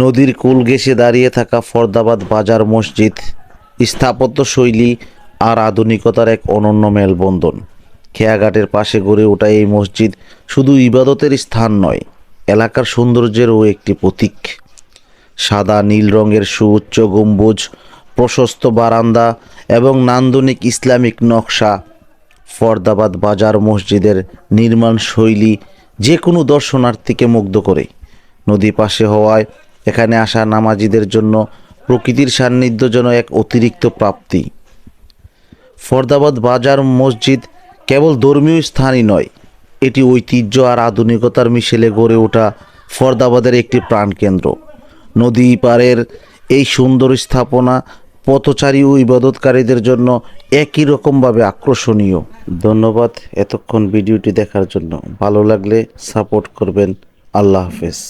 নদীর কুল ঘেঁষে দাঁড়িয়ে থাকা ফরদাবাদ বাজার মসজিদ স্থাপত্য শৈলী আর আধুনিকতার এক অনন্য মেলবন্ধন। খেয়াঘাটের পাশে গড়ে ওঠা এই মসজিদ শুধু ইবাদতের স্থান নয়, এলাকার সৌন্দর্যেরও একটি প্রতীক। সাদা নীল রঙের সুউচ্চ গম্বুজ, প্রশস্ত বারান্দা এবং নান্দনিক ইসলামিক নকশা ফরদাবাদ বাজার মসজিদের নির্মাণ শৈলী যে কোনো দর্শনার্থীকে মুগ্ধ করে। নদী পাশে হওয়ায় এখানে আসা নামাজিদের জন্য প্রকৃতির সান্নিধ্য যেন এক অতিরিক্ত প্রাপ্তি। ফরদাবাদ বাজার মসজিদ কেবল ধর্মীয় স্থানই নয়, এটি ঐতিহ্য আর আধুনিকতার মিশেলে গড়ে ওঠা ফরদাবাদের একটি প্রাণকেন্দ্র। নদী পাড়ের এই সুন্দর স্থাপনা পথচারী ও ইবাদতকারীদের জন্য একই রকমভাবে আকর্ষণীয়। ধন্যবাদ এতক্ষণ ভিডিওটি দেখার জন্য। ভালো লাগলে সাপোর্ট করবেন। আল্লাহ হাফেজ।